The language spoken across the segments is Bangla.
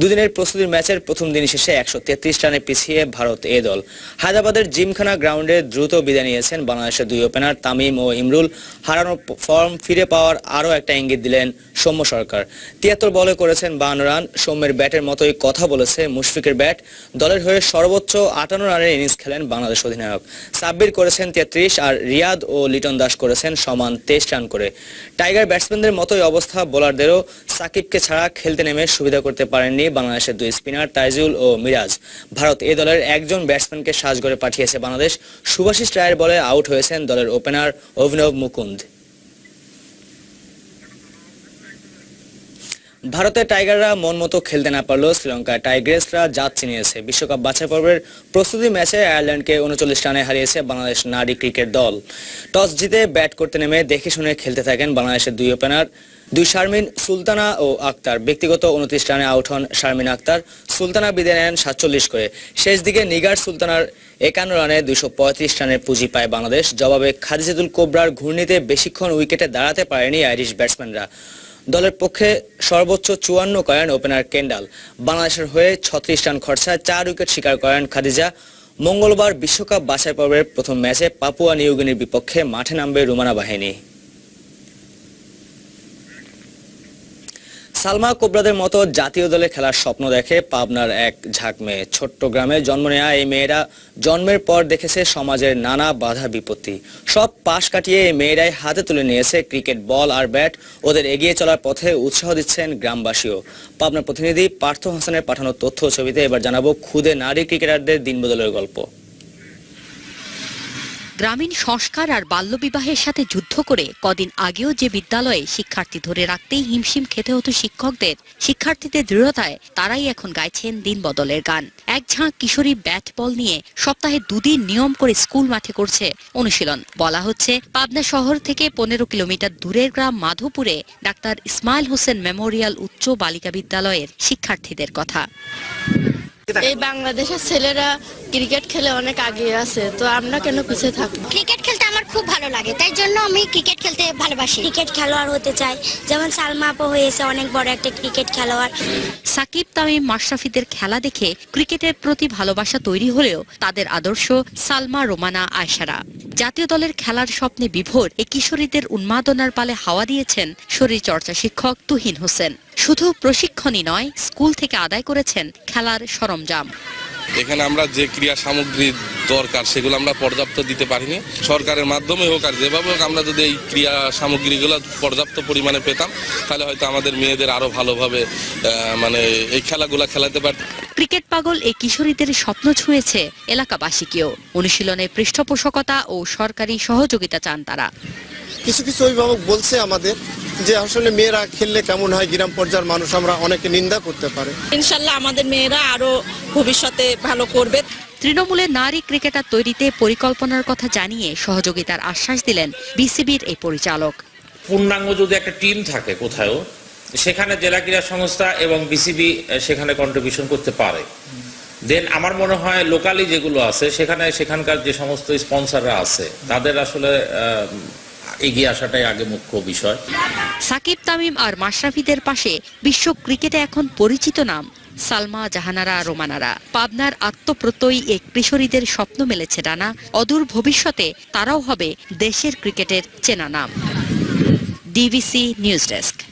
দুদিনের প্রস্তুতির ম্যাচের প্রথম দিন শেষে একশো তেত্রিশ রানে পিছিয়ে ভারত এ দল। হায়দ্রাবাদের জিমখানা গ্রাউন্ডে দ্রুত বিদায় নিয়েছেন বাংলাদেশের দুই ওপেনার তামিম ও ইমরুল। হারানোর ফর্ম ফিরে পাওয়ার আরও একটা ইঙ্গিত দিলেন সৌম্য সরকার। তিয়াত্তর বলে করেছেন বান্ন রান। সৌম্যের ব্যাটের মতোই কথা বলেছে মুশফিকের ব্যাট। দলের হয়ে সর্বোচ্চ আটান্ন রানের ইনিংস খেলেন বাংলাদেশ অধিনায়ক। সাব্বির করেছেন তেত্রিশ আর রিয়াদ ও লিটন দাস করেছেন সমান তেইশ রান করে। টাইগার ব্যাটসম্যানদের মতোই অবস্থা বোলারদেরও। সাকিবকে ছাড়া খেলতে নেমে সুবিধা করতে পারেননি বাংলাদেশের দুই স্পিনার তাইজুল ও মিরাজ। ভারত এ দলের একজন ব্যাটসম্যানকে সাজগড়ে পাঠিয়েছে বাংলাদেশ। সুভাষিস রায়ের বলে আউট হয়েছেন দলের ওপেনার অভিনব মুকুন্দ। ভারতের টাইগাররা মন মতো খেলতে না পারলেও শ্রীলঙ্কার টাইগ্রেসরা জাত চিনিয়েছে। বিশ্বকাপ বাছাই পর্বের প্রস্তুতি ম্যাচে আয়ারল্যান্ডকে উনচল্লিশ রানে হারিয়েছে বাংলাদেশ নারী ক্রিকেট দল। টস জিতে ব্যাট করতে নেমে দেখে শুনে খেলতে থাকেন বাংলাদেশের দুই ওপেনার দুই শারমিন সুলতানা ও আক্তার। ব্যক্তিগত উনত্রিশ রানে আউট হন শারমিন আক্তার। সুলতানা বিদায় নেন সাতচল্লিশ করে। শেষ দিকে নিগার সুলতানার একান্ন রানে দুশো পঁয়ত্রিশ রানের পুঁজি পায় বাংলাদেশ। জবাবে খাদিজাতুল কোবরার ঘূর্ণিতে বেশিক্ষণ উইকেটে দাঁড়াতে পারেনি আইরিশ ব্যাটসম্যানরা। দলের পক্ষে সর্বোচ্চ চুয়ান্ন করেন ওপেনার কেন্ডাল। বাংলাদেশের হয়ে ছত্রিশ রান খরচায় চার উইকেট শিকার করেন খাদিজা। মঙ্গলবার বিশ্বকাপ বাছাই পর্বের প্রথম ম্যাচে পাপুয়া নিউগিনির বিপক্ষে মাঠে নামবে রুমানা বাহিনী। সালমা কোবরাদের মতো জাতীয় দলে খেলার স্বপ্ন দেখে পাবনার এক ঝাঁক মেয়ে ছোট্ট গ্রামে জন্ম নেয়া এই মেয়েরা জন্মের পর দেখেছে সমাজের নানা বাধা বিপত্তি। সব পাশ কাটিয়ে এই মেয়েরাই হাতে তুলে নিয়েছে ক্রিকেট, বল আর ব্যাট। ওদের এগিয়ে চলার পথে উৎসাহ দিচ্ছেন গ্রামবাসীও। পাবনার প্রতিনিধি পার্থ হাসানের পাঠানো তথ্য ছবিতে এবার জানাব খুদে নারী ক্রিকেটারদের দিনবদলের গল্প। গ্রামীণ সংস্কার আর বাল্যবিবাহের সাথে যুদ্ধ করে কদিন আগেও যে বিদ্যালয়ে শিক্ষার্থী ধরে রাখতেই হিমশিম খেতে হতো শিক্ষকদের, শিক্ষার্থীদের দৃঢ়তায় তারাই এখন গাইছেন দিন বদলের গান। এক ঝাঁক কিশোরী ব্যাট বল নিয়ে সপ্তাহে দুদিন নিয়ম করে স্কুল মাঠে করছে অনুশীলন। বলা হচ্ছে, পাবনা শহর থেকে পনেরো কিলোমিটার দূরের গ্রাম মাধোপুরে ডাক্তার ইসমাইল হোসেন মেমোরিয়াল উচ্চ বালিকা বিদ্যালয়ের শিক্ষার্থীদের কথা। এই বাংলাদেশের ছেলেরা ক্রিকেট খেলে অনেক আগে আছে তো আমরা কেন পিছিয়ে থাকব? ক্রিকেট খেলতে খুব ভালো লাগে। তাই জন্য আমি ক্রিকেট খেলতে ভালোবাসি। ক্রিকেট খেলোয়াড় হতে চাই। যেমন সালমা আপু হয়েছে অনেক বড় একটা ক্রিকেট খেলোয়াড়। সাকিব তামিম মাশরাফিদের খেলা দেখে ক্রিকেটের প্রতি ভালোবাসা তৈরি হলেও তাদের আদর্শ সালমা রোমানা আয়সারা জাতীয় দলের খেলার স্বপ্নে বিভোর এই কিশোরীদের উন্মাদনার পালে হাওয়া দিয়েছেন শরীরচর্চা শিক্ষক তুহিন হোসেন। শুধু প্রশিক্ষণই নয় স্কুল থেকে আদায় করেছেন খেলার সরঞ্জাম। এখানে আমরা যে ক্রিয়া সামগ্রী দরকার সেগুলো আমরা পর্যাপ্ত দিতে পারিনি। সরকারের মাধ্যমে হোক আর যেভাবে হোক আমরা যদি এই ক্রিয়া সামগ্রীগুলো পর্যাপ্ত পরিমাণে পেতাম তাহলে হয়তো আমাদের মেয়েদের আরও ভালোভাবে আহ, মানে এই খেলাগুলো খেলাতে পারত। ক্রিকেট পাগল এই কিশোরীদের স্বপ্ন ছুঁয়েছে এলাকাবাসীকেও। অনুশীলনে পৃষ্ঠপোষকতা ও সরকারি সহযোগিতা চান তারা। কিছু কিছু অভিভাবক বলছে আমাদের যে আসলে মেয়েরা খেললে কেমন হয় গ্রাম পর্যায়ের মানুষ আমরা অনেকে নিন্দা করতে পারে। ইনশাল্লাহ আমাদের মেয়েরা আরও ভবিষ্যতে ভালো করবে। তৃণমূলে নারী ক্রিকেটার তৈরিতে পরিকল্পনার কথা জানিয়ে সহযোগিতার আশ্বাস দিলেন বিসিবির এই পরিচালক। পূর্ণাঙ্গ যদি একটা টিম থাকে কোথাও সেখানে জেলা ক্রীড়া সংস্থা এবং বিসিবি সেখানে কন্ট্রিবিউশন করতে পারে। দেন আমার মনে হয় লোকালি যেগুলো আছে সেখানে সেখানকার যে সমস্ত স্পন্সররা আছে তাদের আসলে আহ, এগিয়ে আসাটাই আগে মুখ্য বিষয়। সাকিব তামিম আর মাশরাফিদের পাশে বিশ্ব ক্রিকেটে এখন পরিচিত নাম, সালমা জাহানারা, রোমানারা। পাবনার আত্মপ্রত্যয়ী এক কিশোরীদের স্বপ্ন মেলেছে ডানা অদূর ভবিষ্যতে তারাও হবে দেশের ক্রিকেটের চেনা নাম। DBC news desk.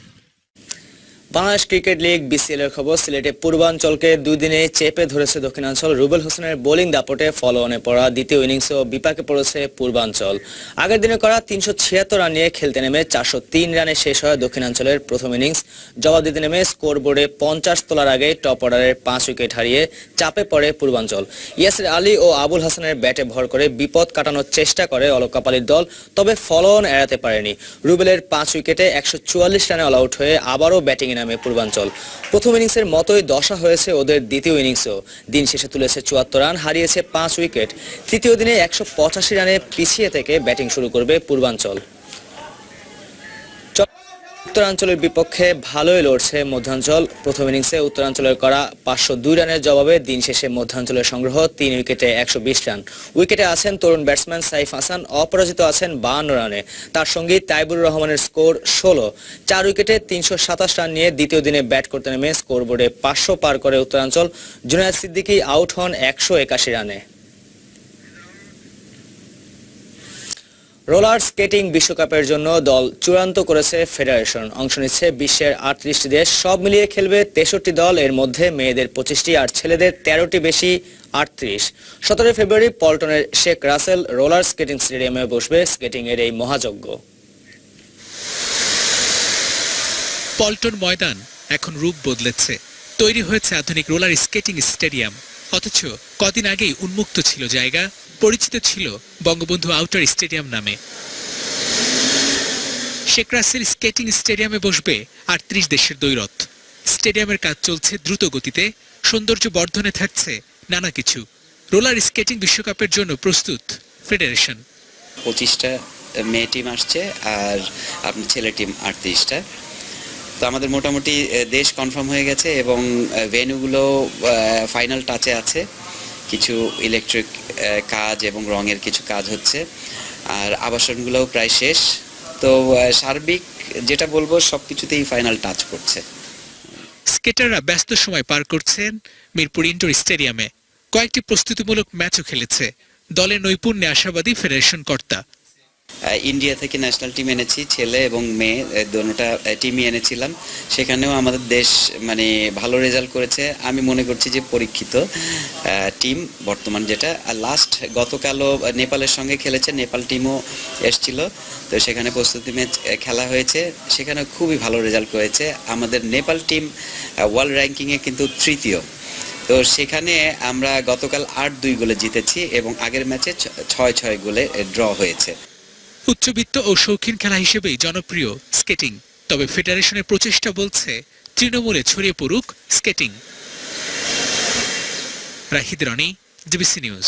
Bangladesh cricket league BCL এর খবর। সিলেটে পূর্বাঞ্চলকে দুই দিনে চেপে ধরেছে দক্ষিণাঞ্চল। রুবেল হোসেনের বোলিং দাপটে ফলো অনে পড়া দ্বিতীয় ইনিংসেও বিপাকে পড়েছে পূর্বাঞ্চল। আগের দিনে করা তিনশো ছিয়াত্তর রান নিয়ে খেলতে নেমে চারশো তিন রানে শেষ হয় দক্ষিণাঞ্চলের প্রথম ইনিংস। জবাব দিতে নেমে স্কোর বোর্ডে পঞ্চাশ তোলার আগে টপ অর্ডারের পাঁচ উইকেট হারিয়ে চাপে পড়ে পূর্বাঞ্চল। ইয়াসির আলী ও আবুল হাসানের ব্যাটে ভর করে বিপদ কাটানোর চেষ্টা করে অলকাপালির দল, তবে ফলন এড়াতে পারেনি। রুবেলের পাঁচ উইকেটে একশো চুয়াল্লিশ রানে অল আউট হয়ে আবারও ব্যাটিংয়ে নামে পূর্বাঞ্চল। প্রথম ইনিংসের মতোই দশা হয়েছে ওদের দ্বিতীয় ইনিংসেও। দিন শেষে তুলেছে চুয়াত্তর রান, হারিয়েছে পাঁচ উইকেট। তৃতীয় দিনে একশো পঁচাশি রানে পিছিয়ে থেকে ব্যাটিং শুরু করবে পূর্বাঞ্চল। উত্তরাঞ্চলের বিপক্ষে ভালোই লড়ছে মধ্যাঞ্চল। প্রথম ইনিংসে উত্তরাঞ্চলের করা পাঁচশো দুই রানের জবাবে দিন শেষে মধ্যাঞ্চলের সংগ্রহ তিন উইকেটে একশো বিশ রান। উইকেটে আছেন তরুণ ব্যাটসম্যান সাইফ হাসান, অপরাজিত আছেন বাহান্ন রানে। তার সঙ্গে তাইবুর রহমানের স্কোর ষোলো। চার উইকেটে তিনশো সাতাশ রান নিয়ে দ্বিতীয় দিনে ব্যাট করতে নেমে স্কোর বোর্ডে পাঁচশো পার করে উত্তরাঞ্চল। জুনায়দ সিদ্দিকি আউট হন একশো একাশি রানে। রোলার স্কেটিং বিশ্বকাপের জন্য দল চূড়ান্ত করেছে ফেডারেশন। অংশ নিচ্ছে বিশ্বের আটত্রিশটি দেশ। সব মিলিয়ে খেলবে তেষট্টি দল। এর মধ্যে মেয়েদের পঁচিশটি আর ছেলেদের তেরোটি বেশি, আটত্রিশ। সতেরোই ফেব্রুয়ারি পল্টনের শেখ রাসেল রোলার স্কেটিং স্টেডিয়ামে বসবে স্কেটিং এর এই মহাযজ্ঞ। পল্টন ময়দান এখন রূপ বদলেছে। তৈরি হয়েছে আধুনিক রোলার স্কেটিং স্টেডিয়াম। অথচ কদিন আগেই উন্মুক্ত ছিল জায়গা। পরিচিত ছিল বঙ্গবন্ধু আউটার স্টেডিয়াম নামে। শেখ রাসেল স্কেটিং স্টেডিয়ামে বসবে আটত্রিশ দেশের দৈরত স্টেডিয়ামের কাজ চলছে দ্রুত গতিতে, সৌন্দর্য বর্ধনে থাকছে নানা কিছু। রোলার স্কেটিং বিশ্বকাপের জন্য প্রস্তুত ফেডারেশন। পঁচিশটা মেয়ে টিম আসছে আর আপনার ছেলে টিম আটত্রিশটা। তো আমাদের মোটামুটি দেশ কনফার্ম হয়ে গেছে এবং ভেন্যুগুলো ফাইনাল টাচে আছে। কিছু ইলেকট্রিক কাজ এবং রঙের কিছু কাজ হচ্ছে। আর আবাসনগুলোও প্রায় শেষ। তো সার্বিক যেটা বলব সব কিছুতেই ফাইনাল টাচ করছে। স্কেটাররা ব্যস্ত সময় পার করছেন মিরপুর ইনডোর স্টেডিয়ামে। কয়েকটি প্রস্তুতিমূলক ম্যাচও খেলেছে। দলের নৈপুণ্যে আশাবাদী ফেডারেশন কর্তা। ইন্ডিয়া থেকে ন্যাশনাল টিম এনেছি, ছেলে এবং মেয়ে দোনোটা টিমই এনেছিলাম। সেখানেও আমাদের দেশ মানে ভালো রেজাল্ট করেছে। আমি মনে করছি যে পরীক্ষিত টিম বর্তমান যেটা। আর লাস্ট গতকালও নেপালের সঙ্গে খেলেছে, নেপাল টিমও এসছিল। তো সেখানে প্রস্তুতি ম্যাচ খেলা হয়েছে। সেখানে খুবই ভালো রেজাল্ট করেছে। আমাদের নেপাল টিম ওয়ার্ল্ড র্যাঙ্কিংয়ে কিন্তু তৃতীয়। তো সেখানে আমরা গতকাল আট দুই গোলে জিতেছি এবং আগের ম্যাচে ছয় ছয় গোলে ড্র হয়েছে। উচ্চবিত্ত ও শৌখিন খেলা হিসেবেই জনপ্রিয় স্কেটিং, তবে ফেডারেশনের প্রচেষ্টা বলছে তৃণমূলে ছড়িয়ে পড়ুক skating. Rahid Roni DBC news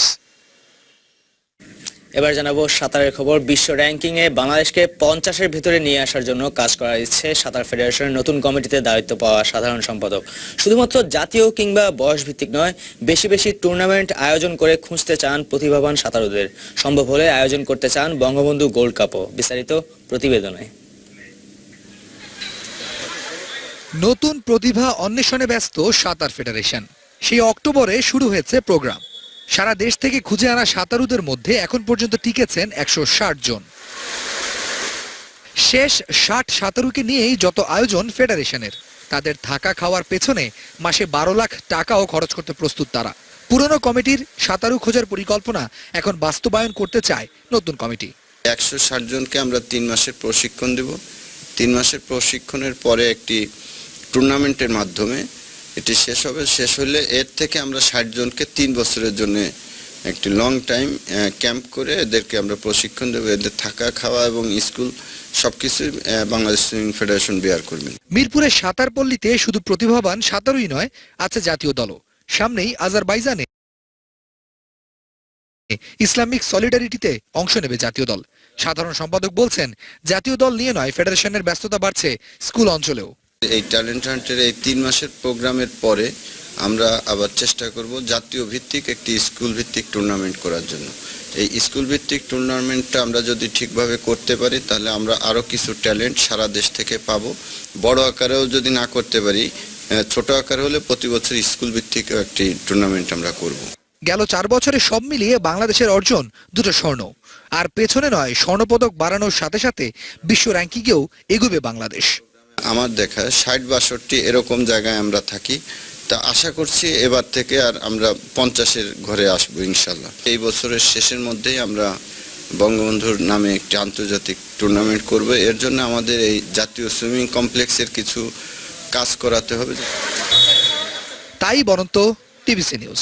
এবার জানাব সাঁতারের খবর। বিশ্ব র্যাঙ্কিং এ বাংলাদেশকে পঞ্চাশের ভিতরে নিয়ে আসার জন্য কাজ করা ইচ্ছে সাঁতার ফেডারেশনের নতুন কমিটিতে দায়িত্ব পাওয়া সাধারণ সম্পাদক। শুধুমাত্র জাতীয় কিংবা বয়স ভিত্তিক নয়, বেশি বেশি টুর্নামেন্ট আয়োজন করে খুঁজতে চান প্রতিভাবান সাঁতারুদের। সম্ভব হলে আয়োজন করতে চান বঙ্গবন্ধু গোল্ড কাপও। বিস্তারিত প্রতিবেদনে। নতুন প্রতিভা অন্বেষণে ব্যস্ত সাঁতার ফেডারেশন। সেই অক্টোবরে শুরু হয়েছে প্রোগ্রাম। সারা দেশ থেকে খুঁজে আনা সাঁতারুদের মধ্যে এখন পর্যন্ত টিকেছেন একশো ষাট জন। শেষ ষাট সাঁতারুকে নিয়েই যত আয়োজন ফেডারেশনের, তাদের থাকা খাওয়ার পেছনে মাসে বারো লাখ টাকাও খরচ করতে প্রস্তুত তারা। পুরনো কমিটির সাঁতারু খোঁজার পরিকল্পনা এখন বাস্তবায়ন করতে চায় নতুন কমিটি। একশো ষাট জনকে আমরা তিন মাসের প্রশিক্ষণ দেব। তিন মাসের প্রশিক্ষণের পরে একটি টুর্নামেন্টের মাধ্যমে এটি শেষ হবে। শেষ হলে এর থেকে আমরা ষাট জনকে তিন বছরের জন্য একটি লং টাইম ক্যাম্প করে এদেরকে আমরা প্রশিক্ষণ দেবো। এদের থাকা, খাওয়া এবং স্কুল সব কিছুই বাংলাদেশ সুইমিং ফেডারেশন বেয়ার করবেন। মিরপুরের সাঁতার পল্লীতে শুধু প্রতিভাবান সাঁতারুই নয়, আছে জাতীয় দলও। সামনেই আজারবাইজানে ইসলামিক সলিডারিটিতে অংশ নেবে জাতীয় দল। সাধারণ সম্পাদক বলছেন, জাতীয় দল নিয়ে নয় ফেডারেশনের ব্যস্ততা বাড়ছে স্কুল অঞ্চলেও। এই ট্যালেন্ট হান্টের এই তিন মাসের প্রোগ্রামের পরে আমরা আবার চেষ্টা করব জাতীয় ভিত্তিক একটি স্কুল ভিত্তিক টুর্নামেন্ট করার জন্য। এই স্কুল ভিত্তিক টুর্নামেন্টটা আমরা যদি ঠিকভাবে করতে পারি, তাহলে আমরা আরও কিছু ট্যালেন্ট সারা দেশ থেকে পাবো। বড় আকারেও যদি না করতে পারি ছোট আকার হলে প্রতি বছর স্কুল ভিত্তিক একটি টুর্নামেন্ট আমরা করব। গেল চার বছরে সব মিলিয়ে বাংলাদেশের অর্জন দুটো স্বর্ণ। আর পেছনে নয়, স্বর্ণপদক বাড়ানোর সাথে সাথে বিশ্ব র্যাঙ্কিংয়েও এগোবে বাংলাদেশ। আমার দেখা ষাট বাষট্টি এরকম জায়গায় আমরা থাকি। তা আশা করছি এবার থেকে আর আমরা পঞ্চাশের ঘরে আসব ইনশাল্লাহ। এই বছরের শেষের মধ্যেই আমরা বঙ্গবন্ধুর নামে একটি আন্তর্জাতিক টুর্নামেন্ট করব। এর জন্য আমাদের এই জাতীয় সুইমিং কমপ্লেক্সের কিছু কাজ করাতে হবে। তাই বরন্ত টিভিসি নিউজ।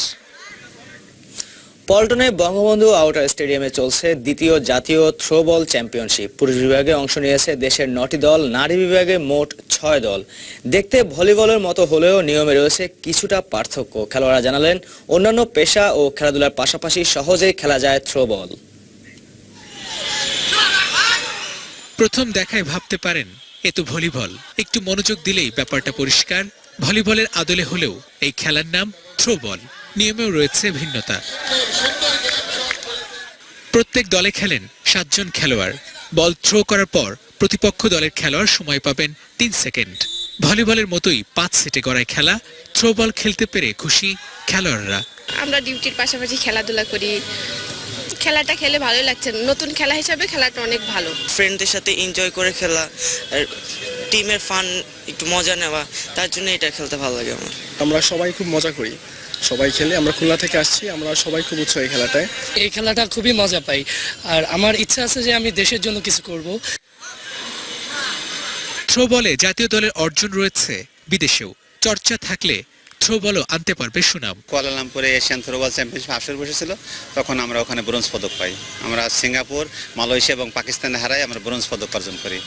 পল্টনে বঙ্গবন্ধু আউটার স্টেডিয়ামে চলছে দ্বিতীয় জাতীয় থ্রোবল চ্যাম্পিয়নশিপ। পুরুষ বিভাগে অংশ নিয়েছে দেশের নটি দল, নারী বিভাগে মোট ছয় দল। দেখতে ভলিবলের মতো হলেও নিয়মে রয়েছে কিছুটা পার্থক্য। খেলোয়াড়রা জানালেন, অন্যান্য পেশা ও খেলাধুলার পাশাপাশি সহজেই খেলা যায় থ্রোবল প্রথম দেখায় ভাবতে পারেন, এ তো ভলিবল। একটু মনোযোগ দিলেই ব্যাপারটা পরিষ্কার। ভলিবলের আদলে হলেও এই খেলার নাম থ্রোবল নিয়মেও রয়েছে ভিন্নতা। প্রত্যেক দলে খেলেন সাতজন খেলোয়াড়। বল থ্রো করার পর প্রতিপক্ষ দলের খেলোয়াড় সময় পাবেন তিন সেকেন্ড। ভলিবলের মতোই পাঁচ সেটে গড়ায় খেলা থ্রো বল খেলতে পেরে খুশি খেলোয়াড়রা। আমরা ডিউটির পাশাপাশি খেলাধুলা করি। খেলাটা খেলে ভালোই লাগছে। নতুন খেলা হিসাবে খেলাটা অনেক ভালো। ফ্রেন্ডদের সাথে এনজয় করে খেলা আর টিমের ফান একটু মজা নেওয়া তার জন্য এটা খেলতে ভালো লাগে আমার। আমরা সবাই খুব মজা করি। সবাই খেলে আমরা খুলনা থেকে আসছি আমরা সবাই খুব উৎসাহ এই খেলাটায়। এই খেলাটা খুবই মজা পাই। আর আমার ইচ্ছা আছে যে আমি দেশের জন্য কিছু করব। থ্রো বলে জাতীয় দলের অর্জন রয়েছে বিদেশেও। চর্চা থাকলে থ্রো বলও আনতে পারবে সুনাম। কুয়ালালামপুরে এশিয়ান থ্রোবল চ্যাম্পিয়নশিপ আসর বসেছিল তখন আমরা ওখানে ব্রোঞ্জ পদক পাই। আমরা সিঙ্গাপুর মালয়েশিয়া এবং পাকিস্তানে হারাই আমরা ব্রোঞ্জ পদক অর্জন করি।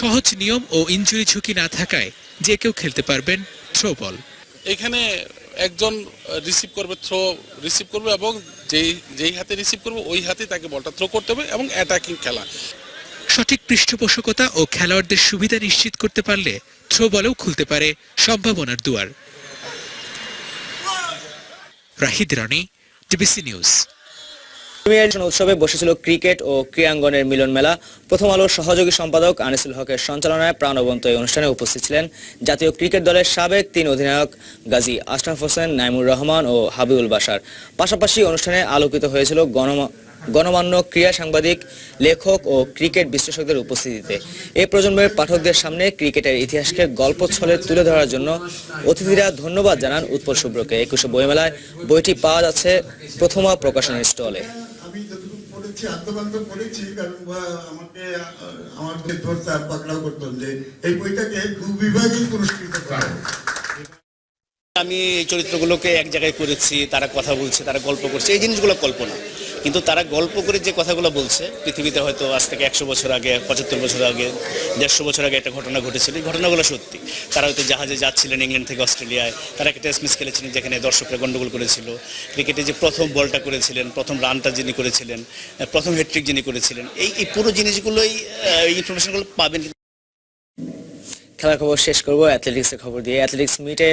সহজ নিয়ম ও ইঞ্জুরি ঝুঁকি না থাকায় যে কেউ খেলতে পারবেন থ্রো বল। এখানে একজন রিসিভ করবে থ্রো রিসিভ করবে এবং যেই যেই হাতে রিসিভ করবে, ওই হাতে তাকে বলটা থ্রো করতে হবে এবং অ্যাটাকিং খেলা। সঠিক পৃষ্ঠপোষকতা ও খেলোয়াড়দের সুবিধা নিশ্চিত করতে পারলে থ্রো বলেও খুলতে পারে সম্ভাবনার দুয়ার। রাহিদ রানী ডিবিসি নিউজ উৎসবে বসেছিল ক্রিকেট ও ক্রীড়াঙ্গনের মিলন মেলা। প্রথম আলোর সহযোগী সম্পাদক আনিসুল হকের সঞ্চালনায় প্রাণবন্ত এই অনুষ্ঠানে উপস্থিত ছিলেন জাতীয় ক্রিকেট দলের সাবেক তিন অধিনায়ক গাজী আশরাফ হোসেন, নাইমুর রহমান ও হাবিবুল বাসার পাশাপাশি অনুষ্ঠানে আলোকিত হয়েছিল গণমা, গণমান্য ক্রীড়া সাংবাদিক, লেখক ও ক্রিকেট বিশ্লেষকদের উপস্থিতিতে। এই প্রজন্মের পাঠকদের সামনে ক্রিকেটের ইতিহাসকে গল্প ছলে তুলে ধরার জন্য অতিথিরা ধন্যবাদ জানান উৎপল শুভ্রকে। একুশে বইমেলায় বইটি পাওয়া যাচ্ছে প্রথমা প্রকাশনের স্টলে। যতটুকু আত্মবান্ত করেছি, কারণ আমাকে, আমার ভেতর তার পাকড়াও করতাম যে এই বইটাকে দু পুরস্কৃত করা। আমি এই চরিত্রগুলোকে এক জায়গায় করেছি, তারা কথা বলছে, তারা গল্প করছে, এই জিনিসগুলো কল্পনা। কিন্তু তারা গল্প করে যে কথাগুলো বলছে, পৃথিবীতে হয়তো আজ থেকে একশো বছর আগে, পঁচাত্তর বছর আগে, দেড়শো বছর আগে একটা ঘটনা ঘটেছিল। এই ঘটনাগুলো সত্যি। তারা হয়তো জাহাজে যাচ্ছিলেন ইংল্যান্ড থেকে অস্ট্রেলিয়ায়। তারা একটা টেস্ট ম্যাচ খেলেছিলেন যেখানে দর্শকরা গন্ডগোল করেছিল। ক্রিকেটে যে প্রথম বলটা করেছিলেন, প্রথম রানটা যিনি করেছিলেন প্রথম হ্যাট্রিক যিনি করেছিলেন, এই এই পুরো জিনিসগুলোই ইনফরমেশনগুলো পাবেন খেলার খবর শেষ করব অ্যাথলেটিক্সের খবর দিয়ে। অ্যাথলেটিক্স মিটে